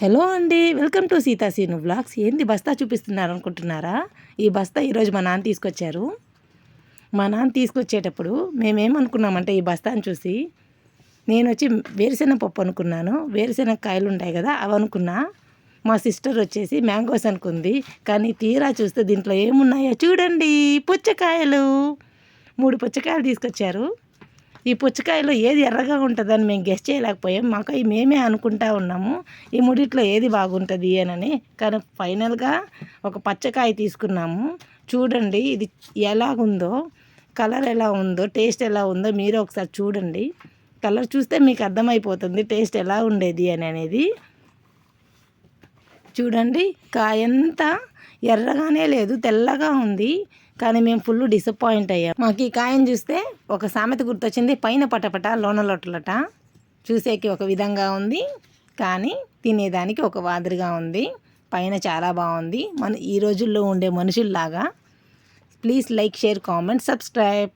Hello అండి welcome to Sita Seenu blogs ఏంది బస్తా చూపిస్తున్నారు అనుకుంటున్నారా? ఈ బస్తా ఈరోజు మా నాన్న తీసుకొచ్చారు. మా నాన్న తీసుకొచ్చేటప్పుడు మేమేమనుకున్నామంటే ఈ బస్తాను చూసి నేను వచ్చి వేరుశెనగ పప్పు అనుకున్నాను. వేరుశెనగ కాయలు ఉంటాయి కదా అవి అనుకున్నా. మా సిస్టర్ వచ్చేసి మ్యాంగోస్ అనుకుంది. కానీ తీరా చూస్తే దీంట్లో ఏమున్నాయో చూడండి పుచ్చకాయలు. మూడు పుచ్చకాయలు తీసుకొచ్చారు. ఈ పుచ్చకాయలో ఏది ఎర్రగా ఉంటుందని మేము గెస్ట్ చేయలేకపోయాం. మాకు అవి మేమే అనుకుంటా ఉన్నాము ఈ ముడిట్లో ఏది బాగుంటుంది అని కానీ ఫైనల్గా ఒక పచ్చకాయ తీసుకున్నాము. చూడండి ఇది ఎలాగుందో కలర్ ఎలా ఉందో టేస్ట్ ఎలా ఉందో మీరు ఒకసారి చూడండి. కలర్ చూస్తే మీకు అర్థమైపోతుంది టేస్ట్ ఎలా ఉండేది అని అనేది. చూడండి కాయంతా ఎర్రగానే లేదు తెల్లగా ఉంది. కానీ మేము ఫుల్ డిసప్పాయింట్ అయ్యాం. మాకు ఈ కాయను చూస్తే ఒక సామెత గుర్తొచ్చింది పైన పటపట లోన లొట్టలట చూసేకి ఒక విధంగా ఉంది కానీ తినేదానికి ఒక వాదిరిగా ఉంది. పైన చాలా బాగుంది. మన ఈ రోజుల్లో ఉండే మనుషుల్లాగా. Please like share comment subscribe.